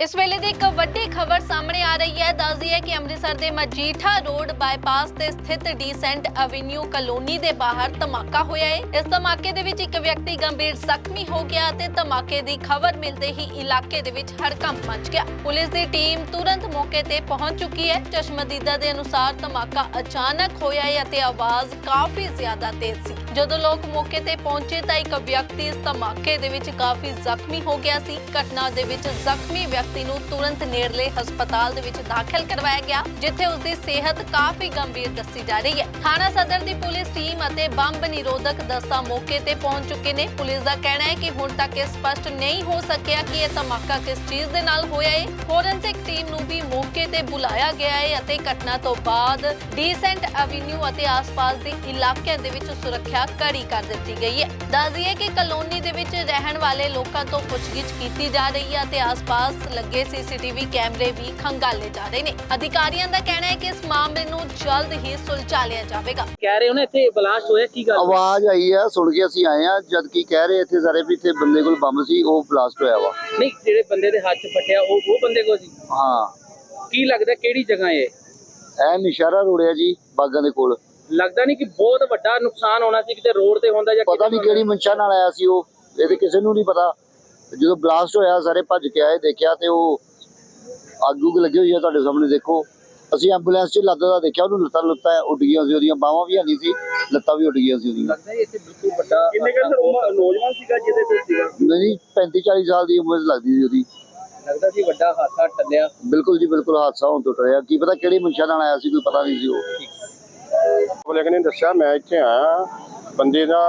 ਇਸ ਵੇਲੇ ਦੀ ਇੱਕ ਵੱਡੀ ਖਬਰ ਸਾਹਮਣੇ ਆ ਰਹੀ ਹੈ। ਦੱਸਦੀ ਹੈ ਕਿ ਅੰਮ੍ਰਿਤਸਰ ਦੇ ਮਜੀਠਾ ਰੋਡ ਬਾਈਪਾਸ ਤੇ ਸਥਿਤ ਡੀਸੈਂਟ ਐਵੇਨਿਊ ਕਲੋਨੀ ਦੇ ਬਾਹਰ ਧਮਾਕਾ ਹੋਇਆ ਹੈ। ਇਸ ਧਮਾਕੇ ਦੇ ਵਿੱਚ ਇੱਕ ਵਿਅਕਤੀ ਗੰਭੀਰ ਜ਼ਖਮੀ ਹੋ ਗਿਆ ਤੇ ਧਮਾਕੇ ਦੀ ਖਬਰ ਮਿਲਦੇ ਹੀ ਇਲਾਕੇ ਦੇ ਵਿੱਚ ਹੜਕੰਪ ਮਚ ਗਿਆ। ਪੁਲਿਸ ਦੀ ਟੀਮ ਤੁਰੰਤ ਮੌਕੇ ਤੇ ਪਹੁੰਚ ਚੁੱਕੀ ਹੈ। ਚਸ਼ਮਦੀਦਾ ਦੇ ਅਨੁਸਾਰ ਧਮਾਕਾ ਅਚਾਨਕ ਹੋਇਆ ਹੈ ਅਤੇ ਆਵਾਜ਼ ਕਾਫੀ ਜ਼ਿਆਦਾ ਤੇਜ਼ ਸੀ। ਜਦੋਂ ਲੋਕ ਮੌਕੇ ਤੇ ਪਹੁੰਚੇ ਤਾਂ ਇੱਕ ਵਿਅਕਤੀ ਇਸ ਧਮਾਕੇ ਦੇ ਵਿੱਚ ਕਾਫੀ ਜ਼ਖਮੀ ਹੋ ਗਿਆ ਸੀ। ਘਟਨਾ ਦੇ ਵਿੱਚ ਜ਼ਖਮੀ ਵਿਅਕਤੀ ਨੂੰ ਤੁਰੰਤ ਨੇੜਲੇ ਹਸਪਤਾਲ ਦੇ ਵਿੱਚ ਦਾਖਲ ਕਰਵਾਇਆ ਗਿਆ, ਜਿੱਥੇ ਉਸ ਦੀ ਸਿਹਤ ਕਾਫੀ ਗੰਭੀਰ ਦੱਸੀ ਜਾ ਰਹੀ ਹੈ। ਥਾਣਾ ਸਦਰ ਦੀ ਪੁਲਿਸ ਟੀਮ ਅਤੇ ਬੰਬ ਨਿਰੋਧਕ ਦਸਤਾ ਮੌਕੇ ਤੇ ਪਹੁੰਚ ਚੁੱਕੇ ਨੇ। ਪੁਲਿਸ ਦਾ ਕਹਿਣਾ ਹੈ ਕਿ ਹੁਣ ਤੱਕ ਇਹ ਸਪਸ਼ਟ ਨਹੀਂ ਹੋ ਸਕਿਆ ਕਿ ਇਹ ਧਮਾਕਾ ਕਿਸ ਚੀਜ਼ ਦੇ ਨਾਲ ਹੋਇਆ ਹੈ ਫੋਰੈਂਸਿਕ ਟੀਮ ਨੂੰ ਵੀ ਮੌਕੇ ਤੇ ਬੁਲਾਇਆ ਗਿਆ ਹੈ ਅਤੇ ਘਟਨਾ ਤੋਂ ਬਾਅਦ ਡੀਸੈਂਟ ਐਵੇਨਿਊ ਅਤੇ ਆਸ-ਪਾਸ ਦੇ ਇਲਾਕਿਆਂ ਦੇ ਵਿੱਚ ਸੁਰੱਖਿਆ ਕੜੀ ਕਰ ਦਿੱਤੀ ਗਈ ਹੈ। ਦੱਸ ਦਈਏ ਕਿ ਕਲੋਨੀ ਦੇ ਵਿੱਚ ਰਹਿਣ ਵਾਲੇ ਲੋਕਾਂ ਤੋਂ ਪੁੱਛਗਿੱਛ ਕੀਤੀ ਜਾ ਰਹੀ ਹੈ ਅਤੇ ਆਸ-ਪਾਸ ਲੱਗੇ ਸੀਸੀਟੀਵੀ ਕੈਮਰੇ ਵੀ ਖੰਗਾਲੇ ਜਾ ਰਹੇ ਨੇ। ਅਧਿਕਾਰੀਆਂ ਦਾ ਕਹਿਣਾ ਹੈ ਕਿ ਇਸ ਮਾਮਲੇ ਨੂੰ ਜਲਦ ਹੀ ਸੁਲਝਾ ਲਿਆ ਜਾਵੇਗਾ। ਕਹਿ ਰਹੇ ਹੋ ਨਾ ਇੱਥੇ ਬਲਾਸਟ ਹੋਇਆ ਕੀ ਗੱਲ? ਆਵਾਜ਼ ਆਈ ਆ ਸੁਣ ਕੇ ਅਸੀਂ ਆਏ ਆ ਜਦ ਕੀ ਕਹਿ ਰਹੇ ਇੱਥੇ ਸਾਰੇ ਵੀ ਇੱਥੇ ਬੰਦੇ ਕੋਲ ਬੰਬ ਸੀ ਉਹ ਬਲਾਸਟ ਹੋਇਆ ਵਾ। ਨਹੀਂ ਜਿਹੜੇ ਬੰਦੇ ਦੇ ਹੱਥ 'ਚ ਫਟਿਆ ਉਹ ਉਹ ਬੰਦੇ ਕੋ ਸੀ? ਹਾਂ। ਕੀ ਲੱਗਦਾ ਕਿਹੜੀ ਜਗ੍ਹਾ ਹੈ ਐ ਨਿਸ਼ਾਰਾ ਰੋੜਿਆ ਜੀ ਬਾਗਾਂ ਦੇ ਕੋਲ। ਲੱਗਦਾ ਨਹੀਂ ਕਿ ਬਹੁਤ ਵੱਡਾ ਨੁਕਸਾਨ ਹੋਣਾ ਸੀ ਕਿਤੇ ਰੋਡ ਤੇ ਹੁੰਦਾ ਜਾਂ ਪਤਾ ਨਹੀਂ ਕਿਹੜੀ ਮਨਸ਼ਾ ਨਾਲ ਆਇਆ ਸੀ ਉਹ ਇਹ ਤੇ ਕਿਸੇ ਨੂੰ ਨਹੀਂ ਪਤਾ। ਜਦੋਂ ਬਲਾਸਟ ਹੋਇਆ ਸਾਰੇ ਭੱਜ ਕੇ ਆਏ ਦੇਖਿਆ ਤੇ ਉਹ ਅੱਗ ਲੱਗੀ ਹੋਈ ਆ ਤੁਹਾਡੇ ਸਾਹਮਣੇ ਦੇਖੋ। ਅਸੀਂ ਐਂਬੂਲੈਂਸ 'ਚ ਲੱਦ ਦਾ ਦੇਖਿਆ ਉਹਨੂੰ ਲੱਤਾਂ ਲੁੱਤਾਂ ਉੱਡ ਗਈਆਂ ਸੀ ਉਹਦੀਆਂ ਬਾਹਾਂ ਵੀ ਨਹੀਂ ਸੀ ਲੱਤਾਂ ਵੀ ਉੱਡ ਗਈਆਂ ਸੀ ਉਹਦੀਆਂ। ਲੱਗਦਾ ਇੱਥੇ ਬਿਲਕੁਲ ਵੱਡਾ ਕਿੰਨੇ ਕਹਿੰਦੇ ਨੌਜਵਾਨ ਸੀਗਾ ਜਿਹਦੇ ਕੋਲ ਸੀਗਾ? ਨਹੀਂ 35 40 ਸਾਲ ਦੀ ਉਮਰ ਲੱਗਦੀ ਸੀ ਉਹਦੀ। ਲੱਗਦਾ ਸੀ ਵੱਡਾ ਹਾਦਸਾ ਟੱਲਿਆ। ਬਿਲਕੁਲ ਜੀ ਬਿਲਕੁਲ ਹਾਦਸਾ ਹੋਣ ਤੋਂ ਟਰਿਆ ਕੀ ਪਤਾ ਕਿਹੜੀ ਮਨਸ਼ਾ ਨਾਲ ਆਇਆ ਸੀ ਕੋਈ ਪਤਾ ਨਹੀਂ ਸੀ ਉਹ। ਬਲੇਕ ਨੇ ਦੱਸਿਆ ਮੈਂ ਇੱਥੇ ਆਇਆ ਬੰਦੇ ਦਾ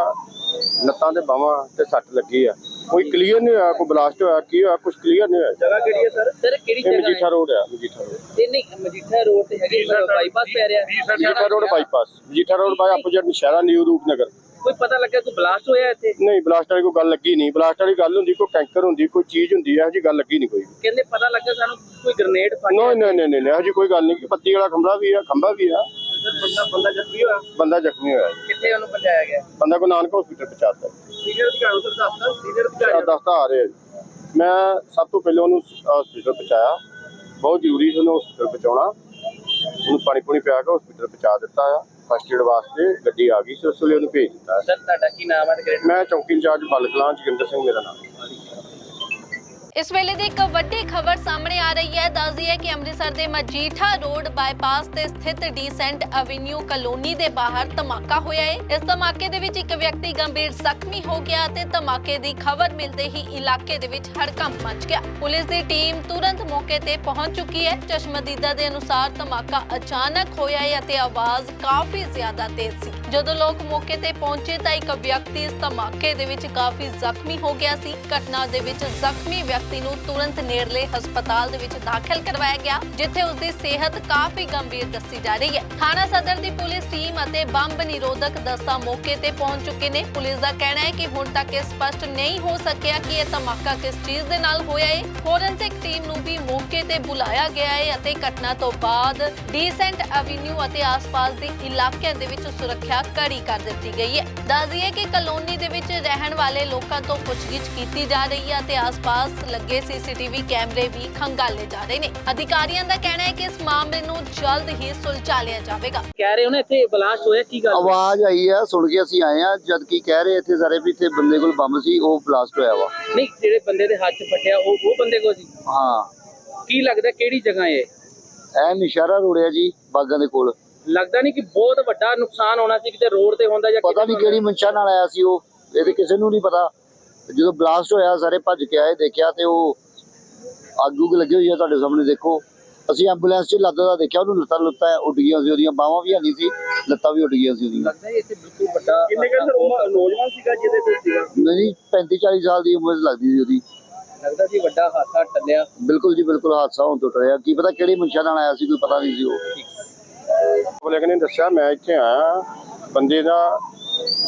ਲੱਤਾਂ ਤੇ ਬਾਹਾਂ ਤੇ ਸੱਟ ਲੱਗੀ ਆ। ਕੋਈ ਕਲੀਅਰ ਨਹੀਂ ਹੋਇਆ ਕੋਈ ਬਲਾਸਟ ਹੋਇਆ ਕੀ ਹੋਇਆ ਕੁਝ ਕਲੀਅਰ ਨਹੀਂ ਹੋਇਆ। ਜਗ੍ਹਾ ਕਿਹੜੀ ਹੈ ਸਰ? ਸਰ ਕਿਹੜੀ ਜਗ੍ਹਾ ਮਜੀਠਾ ਰੋਡ ਆ ਮਜੀਠਾ ਰੋਡ ਇਹ ਨਹੀਂ ਮਜੀਠਾ ਰੋਡ ਤੇ ਹੈਗੀ ਬਾਈਪਾਸ ਪੈ ਰਿਹਾ। Majitha road bypass Majitha road by opposite Naushera New Rupnagar ਕੋਈ ਪਤਾ ਲੱਗਾ ਕੋਈ ਬਲਾਸਟ ਹੋਇਆ ਇੱਥੇ? ਨਹੀਂ ਬਲਾਸਟ ਵਾਲੀ ਕੋਈ ਗੱਲ ਲੱਗੀ ਨਹੀਂ। ਬਲਾਸਟ ਵਾਲੀ ਗੱਲ ਹੁੰਦੀ ਕੋਈ ਟੈਂਕਰ ਹੁੰਦੀ ਕੋਈ ਚੀਜ਼ ਹੁੰਦੀ ਇਹੋ ਜੀ ਗੱਲ ਲੱਗੀ ਨਹੀਂ ਕੋਈ। ਕਹਿੰਦੇ ਪਤਾ ਲੱਗਾ ਸਾਨੂੰ ਕੋਈ ਗ੍ਰਨੇਡ ਨਹੀਂ ਨਹੀਂ ਨਹੀਂ ਨਹੀਂ ਇਹੋ ਜੀ ਕੋਈ ਗੱਲ ਨਹੀਂ। ਕਿ ਪੱਤੀ ਵਾਲਾ ਖੰਭਾ ਵੀ ਆ ਖੰਭਾ ਵੀ ਆ। ਬੰਦਾ ਬੰਦਾ ਜ਼ਖਮੀ ਹੋਇਆ? ਬੰਦਾ ਜ਼ਖਮੀ ਹੋਇਆ ਜੀ। ਕਿੱਥੇ ਉਹਨੂੰ ਪਹੁੰਚਾਇਆ ਗਿਆ? ਬੰਦਾ ਕੋ ਨਾਨਕ ਹਸਪੀਟਲ ਪਹੁੰਚਾਤਾ ਸੀਨੀਅਰ ਅਧਿਕਾਰੀ ਸਰ ਦੱਸਦਾ ਸੀਨੀਅਰ ਸਾਡਾ ਦਸਤਾ ਆ ਰਿਹਾ ਜੀ। ਮੈਂ ਸਭ ਤੋਂ ਪਹਿਲਾਂ ਉਹਨੂੰ ਹਸਪੀਟਲ ਪਹੁੰਚਾਇਆ। ਬਹੁਤ ਜ਼ਰੂਰੀ ਸੀ ਉਹਨੂੰ ਹਸਪੀਟਲ ਪਹੁੰਚਾਉਣਾ। ਉਹਨੂੰ ਪਾਣੀ ਪੂਣੀ ਪਿਆ ਕੇ ਹਸਪੀਟਲ ਪਹੁੰਚਾ ਦਿੱਤਾ ਆ। ਫਸਟ ਏਡ ਵਾਸਤੇ ਗੱਡੀ ਆ ਗਈ ਸੀ ਉਸ ਵੇਲੇ ਉਹਨੂੰ ਭੇਜ ਦਿੱਤਾ। ਸਰ ਤੁਹਾਡਾ ਕੀ ਨਾਮ ਹੈ ਤੇ ਮੈਂ ਚੌਂਕੀ ਇੰਚਾਰਜ ਬਲਕਲਾਂ ਜੋਗਿੰਦਰ ਸਿੰਘ ਮੇਰਾ ਨਾਮ। ਇਸ ਵੇਲੇ ਦੀ ਇੱਕ ਵੱਡੀ ਖਬਰ ਸਾਹਮਣੇ ਆ ਰਹੀ ਹੈ। ਦੱਸਦੀ ਹੈ ਕਿ ਅੰਮ੍ਰਿਤਸਰ ਦੇ ਮਜੀਠਾ ਰੋਡ ਬਾਈਪਾਸ ਤੇ ਸਥਿਤ ਡੀਸੈਂਟ ਐਵੇਨਿਊ ਕਲੋਨੀ ਦੇ ਬਾਹਰ ਧਮਾਕਾ ਹੋਇਆ ਹੈ। ਇਸ ਧਮਾਕੇ ਦੇ ਵਿੱਚ ਇੱਕ ਵਿਅਕਤੀ ਗੰਭੀਰ ਜ਼ਖਮੀ ਹੋ ਗਿਆ ਤੇ ਧਮਾਕੇ ਦੀ ਖਬਰ ਮਿਲਦੇ ਹੀ ਇਲਾਕੇ ਦੇ ਵਿੱਚ ਹੜਕੰਪ ਮਚ ਗਿਆ। ਪੁਲਿਸ ਦੀ ਟੀਮ ਤੁਰੰਤ ਮੌਕੇ ਤੇ ਪਹੁੰਚ ਚੁੱਕੀ ਹੈ। ਚਸ਼ਮਦੀਦਾ ਦੇ ਅਨੁਸਾਰ ਧਮਾਕਾ ਅਚਾਨਕ ਹੋਇਆ ਹੈ ਅਤੇ ਆਵਾਜ਼ ਕਾਫੀ ਜ਼ਿਆਦਾ ਤੇਜ਼ ਸੀ। ਜਦੋਂ ਲੋਕ ਮੌਕੇ ਤੇ ਪਹੁੰਚੇ ਤਾਂ ਇੱਕ ਵਿਅਕਤੀ ਇਸ ਧਮਾਕੇ ਦੇ ਵਿੱਚ ਕਾਫੀ ਜ਼ਖਮੀ ਹੋ ਗਿਆ ਸੀ। ਘਟਨਾ ਦੇ ਵਿੱਚ ਜ਼ਖਮੀ ਵਿਅਕਤੀ ਨੂੰ ਤੁਰੰਤ ਨੇੜਲੇ ਹਸਪਤਾਲ ਦੇ ਵਿੱਚ ਦਾਖਲ ਕਰਵਾਇਆ ਗਿਆ, ਜਿੱਥੇ ਉਸ ਦੀ ਸਿਹਤ ਕਾਫੀ ਗੰਭੀਰ ਦੱਸੀ ਜਾ ਰਹੀ ਹੈ। ਥਾਣਾ ਸਦਰ ਦੀ ਪੁਲਿਸ ਟੀਮ ਅਤੇ ਬੰਬ ਨਿਰੋਧਕ ਦਸਤਾ ਮੌਕੇ ਤੇ ਪਹੁੰਚ ਚੁੱਕੇ ਨੇ। ਪੁਲਿਸ ਦਾ ਕਹਿਣਾ ਹੈ ਕਿ ਹੁਣ ਤੱਕ ਇਹ ਸਪਸ਼ਟ ਨਹੀਂ ਹੋ ਸਕਿਆ ਕਿ ਇਹ ਧਮਾਕਾ ਕਿਸ ਚੀਜ਼ ਦੇ ਨਾਲ ਹੋਇਆ ਹੈ ਫੋਰੈਂਸਿਕ ਟੀਮ ਨੂੰ ਵੀ ਮੌਕੇ ਤੇ ਬੁਲਾਇਆ ਗਿਆ ਹੈ ਅਤੇ ਘਟਨਾ ਤੋਂ ਬਾਅਦ ਡੀਸੈਂਟ ਐਵੇਨਿਊ ਅਤੇ ਆਸ-ਪਾਸ ਦੇ ਇਲਾਕਿਆਂ ਦੇ ਵਿੱਚ ਸੁਰੱਖਿਆ ਕੜੀ ਕਰ ਦਿੱਤੀ ਗਈ ਹੈ ਦੱਸ ਦਈਏ ਕਿ ਕਲੋਨੀ ਦੇ ਵਿੱਚ ਰਹਿਣ ਵਾਲੇ ਲੋਕਾਂ ਤੋਂ ਪੁੱਛਗਿੱਛ ਕੀਤੀ ਜਾ ਰਹੀ ਹੈ ਅਤੇ ਆਸ-ਪਾਸ ਲੱਗੇ ਸੀਸੀਟੀਵੀ ਕੈਮਰੇ ਵੀ ਖੰਗਾਲੇ ਜਾ ਰਹੇ ਨੇ ਅਧਿਕਾਰੀਆਂ ਦਾ ਕਹਿਣਾ ਹੈ ਕਿ ਇਸ ਮਾਮਲੇ ਨੂੰ ਜਲਦ ਹੀ ਸੁਲਝਾ ਲਿਆ ਜਾਵੇਗਾ ਕਹਿ ਰਹੇ ਹੋ ਨਾ ਇੱਥੇ ਬਲਾਸਟ ਹੋਇਆ ਕੀ ਗੱਲ ਆਵਾਜ਼ ਆਈ ਆ ਸੁਣ ਕੇ ਅਸੀਂ ਆਏ ਆ ਜਦ ਕੀ ਕਹਿ ਰਹੇ ਇੱਥੇ ਸਾਰੇ ਵੀ ਇੱਥੇ ਬੰਦੇ ਕੋਲ ਬੰਬ ਸੀ ਉਹ ਬਲਾਸਟ ਹੋਇਆ ਵਾ ਨਹੀਂ ਜਿਹੜੇ ਬੰਦੇ ਦੇ ਹੱਥ 'ਚ ਫਟਿਆ ਉਹ ਉਹ ਬੰਦੇ ਕੋ ਸੀ ਹਾਂ ਕੀ ਲੱਗਦਾ ਕਿਹੜੀ ਜਗ੍ਹਾ ਹੈ ਐ ਨਿਸ਼ਾਰਾ ਰੋੜਿਆ ਜੀ ਬਾਗਾਂ ਦੇ ਕੋਲ ਲੱਗਦਾ ਨਹੀਂ ਕਿ ਬਹੁਤ ਵੱਡਾ ਨੁਕਸਾਨ ਹੋਣਾ ਸੀ ਕਿਤੇ ਰੋਡ ਤੇ ਹੁੰਦਾ ਜਾਂ ਪਤਾ ਨਹੀਂ ਕਿਹੜੀ ਮਨਸ਼ਾ ਨਾਲ ਆਇਆ ਸੀ ਉਹ ਇਹ ਤੇ ਕਿਸੇ ਨੂੰ ਨਹੀਂ ਪਤਾ। ਜਦੋਂ ਬਲਾਸਟ ਹੋਇਆ ਸਾਰੇ ਭੱਜ ਕੇ ਆਏ ਦੇਖਿਆ ਤੇ ਉਹ ਅੱਗ ਉੱਗ ਲੱਗੀ ਹੋਈ ਆ ਤੁਹਾਡੇ ਸਾਹਮਣੇ ਦੇਖੋ। ਅਸੀਂ ਐਂਬੂਲੈਂਸ 'ਚ ਲੱਦ ਦਾ ਦੇਖਿਆ ਉਹਨੂੰ ਲੱਤਾਂ ਲੁੱਤਾਂ ਉੱਡ ਗਈਆਂ ਸੀ ਉਹਦੀਆਂ ਬਾਹਾਂ ਵੀ ਨਹੀਂ ਸੀ ਲੱਤਾਂ ਵੀ ਉੱਡ ਗਈਆਂ ਸੀ ਉਹਦੀਆਂ। ਲੱਗਦਾ ਇੱਥੇ ਬਿਲਕੁਲ ਵੱਡਾ ਕਿੰਨੇ ਕਹਿੰਦੇ ਨੌਜਵਾਨ ਸੀਗਾ ਜਿਹਦੇ ਕੋਲ ਸੀਗਾ? ਨਹੀਂ 35 40 ਸਾਲ ਦੀ ਉਮਰ ਲੱਗਦੀ ਸੀ ਉਹਦੀ। ਲੱਗਦਾ ਸੀ ਵੱਡਾ ਹਾਦਸਾ ਟੱਲਿਆ। ਬਿਲਕੁਲ ਜੀ ਬਿਲਕੁਲ ਹਾਦਸਾ ਹੋਣ ਤੋਂ ਟਰਿਆ ਕੀ ਪਤਾ ਕਿਹੜੀ ਮਨਸ਼ਾ ਨਾਲ ਆਇਆ ਸੀ ਕੋਈ ਪਤਾ ਨਹੀਂ ਸੀ ਉਹ। ਬਲੇਕ ਨੇ ਦੱਸਿਆ ਮੈਂ ਇੱਥੇ ਆਇਆ ਬੰਦੇ ਦਾ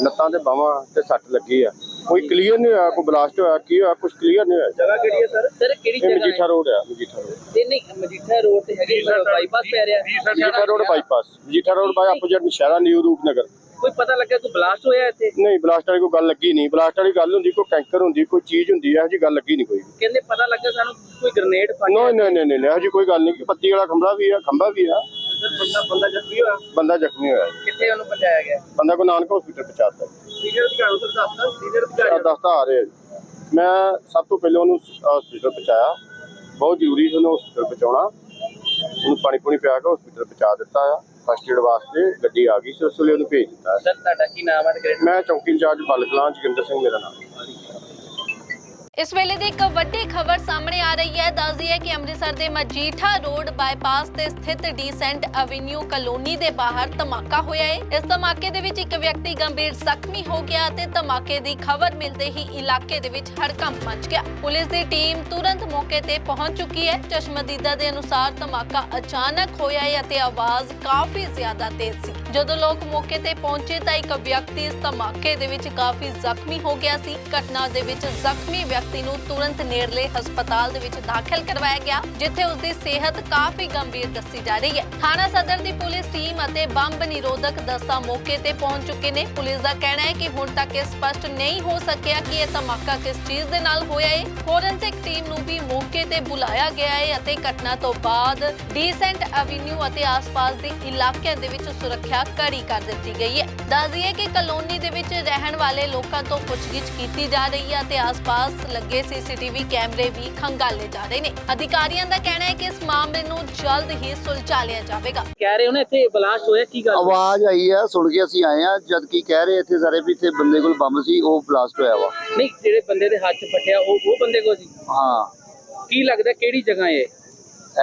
ਲੱਤਾਂ ਤੇ ਬਾਹਾਂ ਤੇ ਸੱਟ ਲੱਗੀ ਆ। ਕੋਈ ਕਲੀਅਰ ਨਹੀਂ ਹੋਇਆ ਕੋਈ ਬਲਾਸਟ ਹੋਇਆ ਕੀ ਹੋਇਆ ਕੁਝ ਕਲੀਅਰ ਨਹੀਂ ਹੋਇਆ। ਜਗ੍ਹਾ ਕਿਹੜੀ ਹੈ ਸਰ ਸਰ ਕਿਹੜੀ ਇਹ ਮਜੀਠਾ ਰੋਡ ਆ ਮਜੀਠਾ ਰੋਡ ਇਹ ਨਹੀਂ ਮਜੀਠਾ ਰੋਡ ਤੇ ਹੈਗੀ ਬਾਈਪਾਸ ਪੈ ਰਿਹਾ। Majitha road bypass Majitha road by opposite Naushera New Rupnagar ਕੋਈ ਪਤਾ ਲੱਗਿਆ ਕੋਈ ਬਲਾਸਟ ਹੋਇਆ ਇੱਥੇ? ਨਹੀਂ ਬਲਾਸਟ ਵਾਲੀ ਕੋਈ ਗੱਲ ਲੱਗੀ ਨਹੀਂ। ਬਲਾਸਟ ਵਾਲੀ ਗੱਲ ਹੁੰਦੀ ਕੋਈ ਟੈਂਕਰ ਹੁੰਦੀ ਕੋਈ ਚੀਜ਼ ਹੁੰਦੀ ਇਹੋ ਜੀ ਗੱਲ ਲੱਗੀ ਨਹੀਂ ਕੋਈ। ਕਹਿੰਦੇ ਪਤਾ ਲੱਗਾ ਸਾਨੂੰ ਕੋਈ ਗ੍ਰਨੇਡ ਫਟਿਆ ਨਹੀਂ ਨਹੀਂ ਨਹੀਂ ਨਹੀਂ ਇਹੋ ਜੀ ਕੋਈ ਗੱਲ ਨਹੀਂ। ਪੱਤੀ ਵਾਲਾ ਖੰਭਾ ਵੀ ਆ ਖੰਭਾ ਵੀ ਆ। ਸਰ ਬੰਦਾ ਬੰਦਾ ਜ਼ਖਮੀ ਹੋਇਆ? ਬੰਦਾ ਜ਼ਖਮੀ ਹੋਇਆ ਜੀ। ਕਿੱਥੇ ਉਹਨੂੰ ਪਹੁੰਚਾਇਆ ਗਿਆ? ਬੰਦਾ ਕੋ ਨਾਨਕ ਹਸਪੀਟਲ ਪਹੁੰਚਾਤਾ ਜੀ। ਸੀਨੀਅਰ ਅਧਿਕਾਰੀ ਤੋਂ ਦੱਸਦਾ ਸੀਨੀਅਰ ਅਧਿਕਾਰੀ ਦਸਤਾ ਆ ਰਿਹਾ ਜੀ। ਮੈਂ ਸਭ ਤੋਂ ਪਹਿਲਾਂ ਉਹਨੂੰ ਹਸਪੀਟਲ ਪਹੁੰਚਾਇਆ। ਬਹੁਤ ਜ਼ਰੂਰੀ ਸੀ ਉਹਨੂੰ ਹਸਪੀਟਲ ਪਹੁੰਚਾਉਣਾ। ਉਹਨੂੰ ਪਾਣੀ ਪੂਣੀ ਪਿਆ ਕੇ ਹਸਪੀਟਲ ਪਹੁੰਚਾ ਦਿੱਤਾ ਆ। ਫਸਟ ਏਡ ਵਾਸਤੇ ਗੱਡੀ ਆ ਗਈ ਸੀ ਉਸ ਵੇਲੇ ਉਹਨੂੰ ਭੇਜ ਦਿੱਤਾ ਸਰ ਤੁਹਾਡਾ ਕੀ ਨਾਮ ਹੈ ਤੇ ਕਿਹੜੇ- ਮੈਂ ਚੌਕੀ ਇੰਚਾਰਜ ਬਲਕਲਾਂ ਜੋਗਿੰਦਰ ਸਿੰਘ ਮੇਰਾ ਨਾਮ। ਇਸ ਵੇਲੇ ਦੀ ਇੱਕ ਵੱਡੀ ਖਬਰ ਸਾਹਮਣੇ ਆ ਰਹੀ ਹੈ। ਦੱਸਦੀ ਹੈ ਕਿ ਅੰਮ੍ਰਿਤਸਰ ਦੇ ਮਜੀਠਾ ਰੋਡ ਬਾਈਪਾਸ ਤੇ ਸਥਿਤ ਡੀਸੈਂਟ ਐਵੇਨਿਊ ਕਲੋਨੀ ਦੇ ਬਾਹਰ ਧਮਾਕਾ ਹੋਇਆ ਹੈ। ਇਸ ਧਮਾਕੇ ਦੇ ਵਿੱਚ ਇੱਕ ਵਿਅਕਤੀ ਗੰਭੀਰ ਜ਼ਖਮੀ ਹੋ ਗਿਆ ਤੇ ਧਮਾਕੇ ਦੀ ਖਬਰ ਮਿਲਦੇ ਹੀ ਇਲਾਕੇ ਦੇ ਵਿੱਚ ਹੜਕੰਪ ਮਚ ਗਿਆ। ਪੁਲਿਸ ਦੀ ਟੀਮ ਤੁਰੰਤ ਮੌਕੇ ਤੇ ਪਹੁੰਚ ਚੁੱਕੀ ਹੈ। ਚਸ਼ਮਦੀਦਾ ਦੇ ਅਨੁਸਾਰ ਧਮਾਕਾ ਅਚਾਨਕ ਹੋਇਆ ਹੈ ਅਤੇ ਆਵਾਜ਼ ਕਾਫੀ ਜ਼ਿਆਦਾ ਤੇਜ਼ ਸੀ। ਜਦੋਂ ਲੋਕ ਮੌਕੇ ਤੇ ਪਹੁੰਚੇ ਤਾਂ ਇੱਕ ਵਿਅਕਤੀ ਇਸ ਧਮਾਕੇ ਦੇ ਵਿੱਚ ਕਾਫੀ ਜ਼ਖਮੀ ਹੋ ਗਿਆ ਸੀ। ਘਟਨਾ ਦੇ ਵਿੱਚ ਜ਼ਖਮੀ ਵਿਅਕਤੀ ਨੂੰ ਤੁਰੰਤ ਨੇੜਲੇ ਹਸਪਤਾਲ ਦੇ ਵਿੱਚ ਦਾਖਲ ਕਰਵਾਇਆ ਗਿਆ, ਜਿੱਥੇ ਉਸ ਦੀ ਸਿਹਤ ਕਾਫੀ ਗੰਭੀਰ ਦੱਸੀ ਜਾ ਰਹੀ ਹੈ। ਥਾਣਾ ਸਦਰ ਦੀ ਪੁਲਿਸ ਟੀਮ ਅਤੇ ਬੰਬ ਨਿਰੋਧਕ ਦਸਤਾ ਮੌਕੇ ਤੇ ਪਹੁੰਚ ਚੁੱਕੇ ਨੇ। ਪੁਲਿਸ ਦਾ ਕਹਿਣਾ ਹੈ ਕਿ ਹੁਣ ਤੱਕ ਇਹ ਸਪਸ਼ਟ ਨਹੀਂ ਹੋ ਸਕਿਆ ਕਿ ਇਹ ਧਮਾਕਾ ਕਿਸ ਚੀਜ਼ ਦੇ ਨਾਲ ਹੋਇਆ ਹੈ ਫੋਰੈਂਸਿਕ ਟੀਮ ਨੂੰ ਵੀ ਮੌਕੇ ਤੇ ਬੁਲਾਇਆ ਗਿਆ ਹੈ ਅਤੇ ਘਟਨਾ ਤੋਂ ਬਾਅਦ ਡੀਸੈਂਟ ਐਵੇਨਿਊ ਅਤੇ ਆਸ-ਪਾਸ ਦੇ ਇਲਾਕਿਆਂ ਦੇ ਵਿੱਚ ਸੁਰੱਖਿਆ ਕੜੀ ਕਰ ਦਿੱਤੀ ਗਈ ਹੈ ਦੱਸ ਦਈਏ ਕਿ ਕਲੋਨੀ ਦੇ ਵਿੱਚ ਰਹਿਣ ਵਾਲੇ ਲੋਕਾਂ ਤੋਂ ਪੁੱਛਗਿੱਛ ਕੀਤੀ ਜਾ ਰਹੀ ਹੈ ਅਤੇ ਆਸ-ਪਾਸ ਲੱਗੇ ਸੀਸੀਟੀਵੀ ਕੈਮਰੇ ਵੀ ਖੰਗਾਲੇ ਜਾ ਰਹੇ ਨੇ। ਅਧਿਕਾਰੀਆਂ ਦਾ ਕਹਿਣਾ ਹੈ ਕਿ ਇਸ ਮਾਮਲੇ ਨੂੰ ਜਲਦ ਹੀ ਸੁਲਝਾ ਲਿਆ ਜਾਵੇਗਾ। ਕਹਿ ਰਹੇ ਹੋ ਨਾ ਇੱਥੇ ਬਲਾਸਟ ਹੋਇਆ ਕੀ ਗੱਲ? ਆਵਾਜ਼ ਆਈ ਆ ਸੁਣ ਕੇ ਅਸੀਂ ਆਏ ਆ ਜਦ ਕੀ ਕਹਿ ਰਹੇ ਇੱਥੇ ਸਾਰੇ ਵੀ ਇੱਥੇ ਬੰਦੇ ਕੋਲ ਬੰਬ ਸੀ ਉਹ ਬਲਾਸਟ ਹੋਇਆ ਵਾ। ਨਹੀਂ ਜਿਹੜੇ ਬੰਦੇ ਦੇ ਹੱਥ 'ਚ ਫਟਿਆ ਉਹ ਉਹ ਬੰਦੇ ਕੋ ਸੀ? ਹਾਂ। ਕੀ ਲੱਗਦਾ ਕਿਹੜੀ ਜਗ੍ਹਾ ਹੈ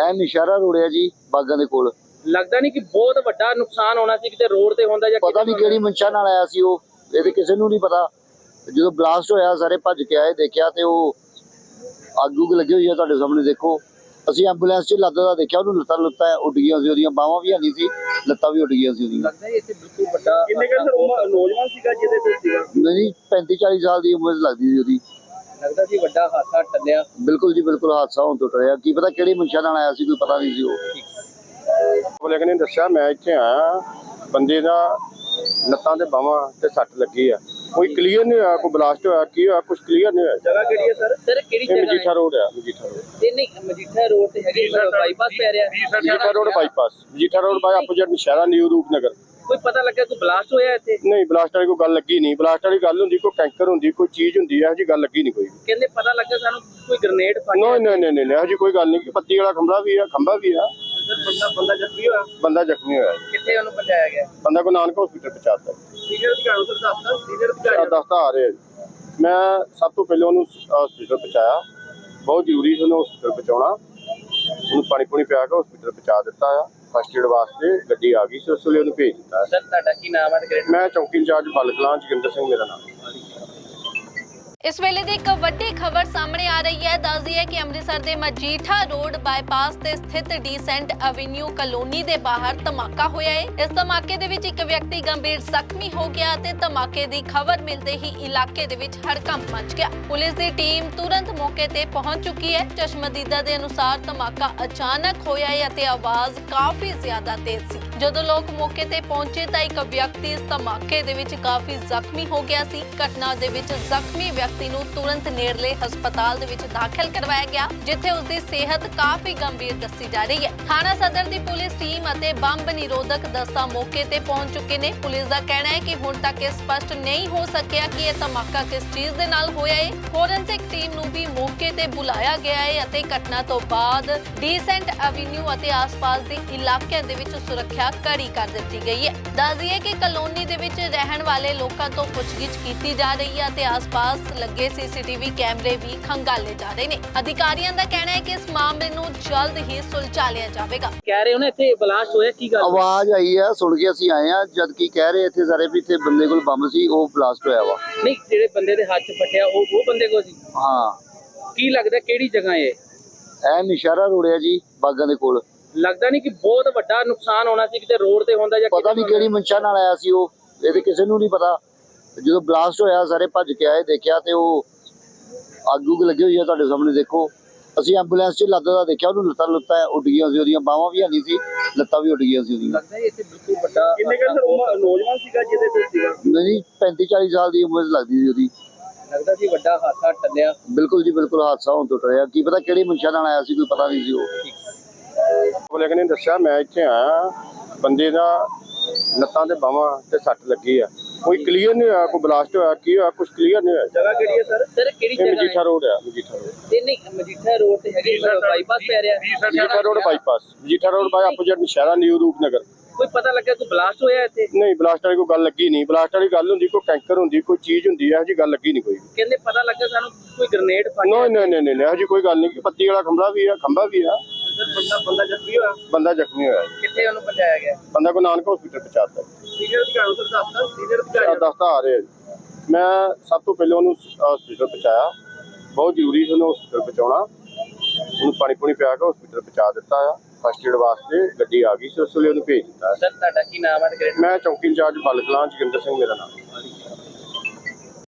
ਐ ਨਿਸ਼ਾਰਾ ਰੋੜਿਆ ਜੀ ਬਾਗਾਂ ਦੇ ਕੋਲ। ਲੱਗਦਾ ਨਹੀਂ ਕਿ ਬਹੁਤ ਵੱਡਾ ਨੁਕਸਾਨ ਹੋਣਾ ਸੀ ਕਿਤੇ ਰੋਡ ਤੇ ਹੁੰਦਾ ਜਾਂ ਪਤਾ ਕਿਤੇ ਨਹੀਂ ਕਿਹੜੀ ਮਨਸ਼ਾ ਨਾਲ ਆਇਆ ਸੀ ਉਹ ਇਹ ਤੇ ਕਿਸੇ ਨੂੰ ਨਹੀਂ ਪਤਾ। ਜਦੋਂ ਬਲਾਸਟ ਹੋਇਆ ਸਾਰੇ ਭੱਜ ਕੇ ਆਏ ਦੇਖਿਆ ਤੇ ਉਹ ਅੱਗ ਉੱਗ ਲੱਗੀ ਹੋਈ ਆ ਤੁਹਾਡੇ ਸਾਹਮਣੇ ਦੇਖੋ। ਅਸੀਂ ਐਂਬੂਲੈਂਸ 'ਚ ਲੱਦ ਦਾ ਦੇਖਿਆ ਉਹਨੂੰ ਲੱਤਾਂ ਲੁੱਤਾਂ ਉੱਡ ਗਈਆਂ ਸੀ ਉਹਦੀਆਂ ਬਾਹਾਂ ਵੀ ਹਲੀ ਸੀ ਲੱਤਾਂ ਵੀ ਉੱਡ ਗਈਆਂ ਸੀ ਉਹਦੀਆਂ। ਲੱਗਦਾ ਹੈ ਇੱਥੇ ਬਿਲਕੁਲ ਵੱਡਾ ਕਿੰਨੇ ਕਹਿੰਦੇ ਨੌਜਵਾਨ ਸੀਗਾ ਜਿਹਦੇ ਤੇ ਸੀਗਾ? ਨਹੀਂ 35 40 ਸਾਲ ਦੀ ਉਮਰ ਲੱਗਦੀ ਸੀ ਉਹਦੀ। ਲੱਗਦਾ ਸੀ ਵੱਡਾ ਹਾਦਸਾ ਟੱਲਿਆ। ਬਿਲਕੁਲ ਜੀ ਬਿਲਕੁਲ ਹਾਦਸਾ ਹੋਣ ਤੋਂ ਟਰਿਆ ਕੀ ਪਤਾ ਕਿਹੜੀ ਮਨਸ਼ਾ ਨਾਲ ਆਇਆ ਸੀ ਕੋਈ ਪਤਾ ਨਹੀਂ ਸੀ ਉਹ। ਬੋਲੇ ਨੇ ਦੱਸਿਆ ਮੈਂ ਇੱਥੇ ਆਇਆ ਬੰਦੇ ਦਾ ਲੱਤਾਂ ਤੇ ਬਾਹਾਂ ਤੇ ਸੱਟ ਲੱਗੀ ਆ। ਕੋਈ ਕਲੀਅਰ ਨਹੀਂ ਹੋਇਆ ਕੋਈ ਬਲਾਸਟ ਹੋਇਆ ਕੀ ਹੋਇਆ ਕੁਝ ਕਲੀਅਰ ਨਹੀਂ ਹੋਇਆ। ਜਗ੍ਹਾ ਕਿਹੜੀ ਹੈ ਸਰ? ਸਰ ਕਿਹੜੀ ਇਹ ਜਗ੍ਹਾ ਮਜੀਠਾ ਹੈ? ਰੋਡ ਆ ਮਜੀਠਾ ਰੋਡ ਇਹ ਨਹੀਂ ਮਜੀਠਾ ਰੋਡ ਤੇ ਹੈਗੀ ਬਾਈਪਾਸ ਪੈ ਰਿਹਾ। Majitha road bypass Majitha road by opposite Naushera New Rupnagar ਕੋਈ ਪਤਾ ਲੱਗਿਆ ਕੋਈ ਬਲਾਸਟ ਹੋਇਆ ਇੱਥੇ? ਨਹੀਂ ਬਲਾਸਟ ਵਾਲੀ ਕੋਈ ਗੱਲ ਲੱਗੀ ਨਹੀਂ। ਬਲਾਸਟ ਵਾਲੀ ਗੱਲ ਹੁੰਦੀ ਕੋਈ ਟੈਂਕਰ ਹੁੰਦੀ ਕੋਈ ਚੀਜ਼ ਹੁੰਦੀ ਇਹੋ ਜੀ ਗੱਲ ਲੱਗੀ ਨਹੀਂ ਕੋਈ। ਕਹਿੰਦੇ ਪਤਾ ਲੱਗਾ ਸਾਨੂੰ ਕੋਈ ਗ੍ਰਨੇਡ ਫਟਿਆ ਨਹੀਂ ਨਹੀਂ ਨਹੀਂ ਨਹੀਂ ਇਹੋ ਜੀ ਕੋਈ ਗੱਲ ਨਹੀਂ ਪੱਤੀ ਵਾਲਾ ਖੰਭਾ ਵੀ ਆ ਖੰਭਾ ਵੀ ਆ। ਸਰ ਬੰਦਾ ਬੰਦਾ ਜ਼ਖਮੀ ਹੋਇਆ? ਬੰਦਾ ਜ਼ਖਮੀ ਹੋਇਆ। ਕਿੱਥੇ ਉਹਨੂੰ ਪਹੁੰਚਾਇਆ ਗਿਆ? ਬੰਦਾ ਕੋ ਨਾਨਕ ਹਸਪੀਟਲ ਪਹੁੰਚਾਤਾ। ਸੀਨੀਅਰ ਅਧਿਕਾਰੀ ਤੋਂ ਦੱਸਦਾ ਸੀਨੀਅਰ ਸਾਡਾ ਅਧਿਕਾਰੀ ਦਸਤਾ ਆ ਰਿਹਾ ਜੀ। ਮੈਂ ਸਭ ਤੋਂ ਪਹਿਲਾਂ ਉਹਨੂੰ ਹਸਪੀਟਲ ਪਹੁੰਚਾਇਆ। ਬਹੁਤ ਜ਼ਰੂਰੀ ਸੀ ਉਹਨੂੰ ਹਸਪੀਟਲ ਪਹੁੰਚਾਉਣਾ। ਉਹਨੂੰ ਪਾਣੀ ਪੂਣੀ ਪਿਆ ਕੇ ਹਸਪੀਟਲ ਪਹੁੰਚਾ ਦਿੱਤਾ ਆ। ਫਸਟ ਏਡ ਵਾਸਤੇ ਗੱਡੀ ਆ ਗਈ ਸੀ ਉਸ ਵੇਲੇ ਉਹਨੂੰ ਭੇਜ ਦਿੱਤਾ ਸਰ ਤੁਹਾਡਾ ਕੀ ਨਾਮ ਹੈ ਮੈਂ ਚੌਕੀ ਇੰਚਾਰਜ ਬਲਕਲਾਂ ਜੋਗਿੰਦਰ ਸਿੰਘ ਮੇਰਾ ਨਾਮ। ਇਸ ਵੇਲੇ ਦੀ ਇੱਕ ਵੱਡੀ ਖਬਰ ਸਾਹਮਣੇ ਆ ਰਹੀ ਹੈ। ਦੱਸਦੀ ਹੈ ਕਿ ਅੰਮ੍ਰਿਤਸਰ ਦੇ ਮਜੀਠਾ ਰੋਡ ਬਾਈਪਾਸ ਤੇ ਸਥਿਤ ਡੀਸੈਂਟ ਐਵੇਨਿਊ ਕਲੋਨੀ ਦੇ ਬਾਹਰ ਧਮਾਕਾ ਹੋਇਆ ਹੈ। ਇਸ ਧਮਾਕੇ ਦੇ ਵਿੱਚ ਇੱਕ ਵਿਅਕਤੀ ਗੰਭੀਰ ਜ਼ਖਮੀ ਹੋ ਗਿਆ ਤੇ ਧਮਾਕੇ ਦੀ ਖਬਰ ਮਿਲਦੇ ਹੀ ਇਲਾਕੇ ਦੇ ਵਿੱਚ ਹੜਕੰਪ ਮਚ ਗਿਆ। ਪੁਲਿਸ ਦੀ ਟੀਮ ਤੁਰੰਤ ਮੌਕੇ ਤੇ ਪਹੁੰਚ ਚੁੱਕੀ ਹੈ। ਚਸ਼ਮਦੀਦਾ ਦੇ ਅਨੁਸਾਰ ਧਮਾਕਾ ਅਚਾਨਕ ਹੋਇਆ ਹੈ ਅਤੇ ਆਵਾਜ਼ ਕਾਫੀ ਜ਼ਿਆਦਾ ਤੇਜ਼ ਸੀ। ਜਦੋਂ ਲੋਕ ਮੌਕੇ ਤੇ ਪਹੁੰਚੇ ਤਾਂ ਇੱਕ ਵਿਅਕਤੀ ਇਸ ਧਮਾਕੇ ਦੇ ਵਿੱਚ ਕਾਫੀ ਜ਼ਖਮੀ ਹੋ ਗਿਆ ਸੀ। ਘਟਨਾ ਦੇ ਵਿੱਚ ਜ਼ਖਮੀ ਵਿਅਕਤੀ ਨੂੰ ਤੁਰੰਤ ਨੇੜਲੇ ਹਸਪਤਾਲ ਦੇ ਵਿੱਚ ਦਾਖਲ ਕਰਵਾਇਆ ਗਿਆ, ਜਿੱਥੇ ਉਸ ਦੀ ਸਿਹਤ ਕਾਫੀ ਗੰਭੀਰ ਦੱਸੀ ਜਾ ਰਹੀ ਹੈ। ਥਾਣਾ ਸਦਰ ਦੀ ਪੁਲਿਸ ਟੀਮ ਅਤੇ ਬੰਬ ਨਿਰੋਧਕ ਦਸਤਾ ਮੌਕੇ ਤੇ ਪਹੁੰਚ ਚੁੱਕੇ ਨੇ। ਪੁਲਿਸ ਦਾ ਕਹਿਣਾ ਹੈ ਕਿ ਹੁਣ ਤੱਕ ਇਹ ਸਪਸ਼ਟ ਨਹੀਂ ਹੋ ਸਕਿਆ ਕਿ ਇਹ ਧਮਾਕਾ ਕਿਸ ਚੀਜ਼ ਦੇ ਨਾਲ ਹੋਇਆ ਹੈ ਫੋਰੈਂਸਿਕ ਟੀਮ ਨੂੰ ਵੀ ਮੌਕੇ ਤੇ ਬੁਲਾਇਆ ਗਿਆ ਹੈ ਅਤੇ ਘਟਨਾ ਤੋਂ ਬਾਅਦ ਡੀਸੈਂਟ ਐਵੇਨਿਊ ਅਤੇ ਆਸ-ਪਾਸ ਦੇ ਇਲਾਕਿਆਂ ਦੇ ਵਿੱਚ ਸੁਰੱਖਿਆ ਕੜੀ ਕਰ ਦਿੱਤੀ ਗਈ ਹੈ ਦੱਸ ਦਈਏ ਕਿ ਕਲੋਨੀ ਦੇ ਵਿੱਚ ਰਹਿਣ ਵਾਲੇ ਲੋਕਾਂ ਤੋਂ ਪੁੱਛਗਿੱਛ ਕੀਤੀ ਜਾ ਰਹੀ ਹੈ ਅਤੇ ਆਸ-ਪਾਸ ਲੱਗੇ ਸੀਸੀਟੀਵੀ ਕੈਮਰੇ ਵੀ ਖੰਗਾਲੇ ਜਾ ਰਹੇ ਨੇ। ਅਧਿਕਾਰੀਆਂ ਦਾ ਕਹਿਣਾ ਹੈ ਕਿ ਇਸ ਮਾਮਲੇ ਨੂੰ ਜਲਦ ਹੀ ਸੁਲਝਾ ਲਿਆ ਜਾਵੇਗਾ। ਕਹਿ ਰਹੇ ਹੋ ਨਾ ਇੱਥੇ ਬਲਾਸਟ ਹੋਇਆ ਕੀ ਗੱਲ? ਆਵਾਜ਼ ਆਈ ਆ ਸੁਣ ਕੇ ਅਸੀਂ ਆਏ ਆ ਜਦ ਕੀ ਕਹਿ ਰਹੇ ਇੱਥੇ ਸਾਰੇ ਵੀ ਇੱਥੇ ਬੰਦੇ ਕੋਲ ਬੰਬ ਸੀ ਉਹ ਬਲਾਸਟ ਹੋਇਆ ਵਾ। ਨਹੀਂ ਜਿਹੜੇ ਬੰਦੇ ਦੇ ਹੱਥ 'ਚ ਫਟਿਆ ਉਹ ਉਹ ਬੰਦੇ ਕੋ ਸੀ? ਹਾਂ। ਕੀ ਲੱਗਦਾ ਕਿਹੜੀ ਜਗ੍ਹਾ ਹੈ ਐ ਨਿਸ਼ਾਰਾ ਰੋੜਿਆ ਜੀ ਬਾਗਾਂ ਦੇ ਕੋਲ। ਲੱਗਦਾ ਨਹੀਂ ਕਿ ਬਹੁਤ ਵੱਡਾ ਨੁਕਸਾਨ ਹੋਣਾ ਸੀ ਕਿਤੇ ਰੋਡ ਤੇ ਹੁੰਦਾ ਜਾਂ ਪਤਾ ਕਿਤੇ ਨਹੀਂ ਕਿਹੜੀ ਮਨਸ਼ਾ ਨਾਲ ਆਇਆ ਸੀ ਉਹ ਇਹ ਤੇ ਕਿਸੇ ਨੂੰ ਨਹੀਂ ਪਤਾ। ਜਦੋਂ ਬਲਾਸਟ ਹੋਇਆ ਸਾਰੇ ਭੱਜ ਕੇ ਆਏ ਦੇਖਿਆ ਤੇ ਉਹ ਅੱਗ ਉੱਗ ਲੱਗੀ ਹੋਈ ਆ ਤੁਹਾਡੇ ਸਾਹਮਣੇ ਦੇਖੋ। ਅਸੀਂ ਐਂਬੂਲੈਂਸ 'ਚ ਲੱਦ ਦਾ ਦੇਖਿਆ ਉਹਨੂੰ ਲੱਤਾਂ ਲੁੱਤਾਂ ਉੱਡ ਗਈਆਂ ਸੀ ਉਹਦੀਆਂ ਬਾਹਾਂ ਵੀ ਹਲੀ ਸੀ ਲੱਤਾਂ ਵੀ ਉੱਡ ਗਈਆਂ ਸੀ ਉਹਦੀਆਂ। ਲੱਗਦਾ ਹੈ ਇੱਥੇ ਬਿਲਕੁਲ ਵੱਡਾ ਕਿੰਨੇ ਕੁ ਉਮਰ- ਨੌਜਵਾਨ ਸੀਗਾ ਜਿਹਦੇ ਤੇ ਸੀਗਾ? ਨਹੀਂ 35 40 ਸਾਲ ਦੀ ਉਮਰ ਲੱਗਦੀ ਸੀ ਉਹਦੀ। ਲੱਗਦਾ ਸੀ ਵੱਡਾ ਹਾਦਸਾ ਟੱਲਿਆ। ਬਿਲਕੁਲ ਜੀ ਬਿਲਕੁਲ ਹਾਦਸਾ ਹੋਣ ਤੋਂ ਟਰਿਆ ਕੀ ਪਤਾ ਕਿਹੜੀ ਮਨਸ਼ਾ ਨਾਲ ਆਇਆ ਸੀ ਕੋਈ ਪਤਾ ਨਹੀਂ ਸੀ ਉਹ। ਬੋਲੇ ਨੇ ਦੱਸਿਆ ਮੈਂ ਇੱਥੇ ਆਇਆ ਬੰਦੇ ਦਾ ਲੱਤਾਂ ਤੇ ਬਾਹਾਂ ਤੇ ਸੱਟ ਲੱਗੀ ਆ। ਕੋਈ ਕਲੀਅਰ ਨਹੀਂ ਹੋਇਆ ਕੋਈ ਬਲਾਸਟ ਹੋਇਆ ਕੀ ਹੋਇਆ ਕੁਝ ਕਲੀਅਰ ਨਹੀਂ ਹੋਇਆ। ਜਗ੍ਹਾ ਕਿਹੜੀ ਹੈ ਸਰ? ਸਰ ਕਿਹੜੀ ਇਹ ਜਗ੍ਹਾ ਮਜੀਠਾ ਹੈ? ਰੋਡ ਆ ਮਜੀਠਾ ਰੋਡ ਇਹ ਨਹੀਂ ਮਜੀਠਾ ਰੋਡ ਤੇ ਹੈਗੀ ਬਾਈਪਾਸ ਪੈ ਰਿਹਾ Majitha road bypass Majitha road by opposite Naushera New Rupnagar. ਕੋਈ ਪਤਾ ਲੱਗਾ ਕੋਈ ਬਲਾਸਟ ਹੋਇਆ ਇੱਥੇ? ਨਹੀਂ ਬਲਾਸਟ ਵਾਲੀ ਕੋਈ ਗੱਲ ਲੱਗੀ ਨਹੀਂ। ਬਲਾਸਟ ਵਾਲੀ ਗੱਲ ਹੁੰਦੀ ਕੋਈ ਟੈਂਕਰ ਹੁੰਦੀ ਕੋਈ ਚੀਜ਼ ਹੁੰਦੀ ਇਹੋ ਜੀ ਗੱਲ ਲੱਗੀ ਨਹੀਂ ਕੋਈ। ਕਹਿੰਦੇ ਪਤਾ ਲੱਗਾ ਸਾਨੂੰ ਕੋਈ ਗ੍ਰਨੇਡ ਫਟ ਨਹੀਂ ਨਹੀਂ ਨਹੀਂ ਨਹੀਂ ਇਹੋ ਜੀ ਕੋਈ ਗੱਲ ਨਹੀਂ। ਕਿ ਪੱਤੀ ਵਾਲਾ ਖੰਭਾ ਵੀ ਆ ਖੰਭਾ ਵੀ ਆ। ਸਰ ਬੰਦਾ ਬੰਦਾ ਜ਼ਖਮੀ ਹੋਇਆ? ਬੰਦਾ ਜ਼ਖਮੀ ਹੋਇਆ। ਕਿੱਥੇ ਉਹਨੂੰ ਪਹੁੰਚਾਇਆ ਗਿਆ? ਬੰਦਾ ਕੋ ਨਾਨਕ ਹਸਪੀਟਲ ਪਹੁੰਚਾਤਾ ਸੀਨੀਅਰ ਅਧਿਕਾਰੀ ਸਰ ਦੱਸਦਾ ਸੀਨੀਅਰ ਅਧਿਕਾਰੀ ਦੱਸਦਾ ਆ ਰਿਹਾ ਜੀ। ਮੈਂ ਸਭ ਤੋਂ ਪਹਿਲਾਂ ਉਹਨੂੰ ਹਸਪੀਟਲ ਪਹੁੰਚਾਇਆ। ਬਹੁਤ ਜ਼ਰੂਰੀ ਸੀ ਉਹਨੂੰ ਹਸਪੀਟਲ ਪਹੁੰਚਾਉਣਾ। ਉਹਨੂੰ ਪਾਣੀ ਪੂਣੀ ਪਿਆ ਕੇ ਹਸਪੀਟਲ ਪਹੁੰਚਾ ਦਿੱਤਾ ਆ। ਫਸਟ ਏਡ ਵਾਸਤੇ ਗੱਡੀ ਆ ਗਈ ਸੀ ਉਸ ਵੇਲੇ ਉਹਨੂੰ ਭੇਜ ਦਿੱਤਾ ਸਰ ਤੁਹਾਡਾ ਕੀ ਨਾਮ ਹੈ ਮੈਂ ਚੌਕੀ ਇੰਚਾਰਜ ਬਲ ਕਲਾਂ ਜੋਗਿੰਦਰ ਸਿੰਘ ਮੇਰਾ ਨਾਮ।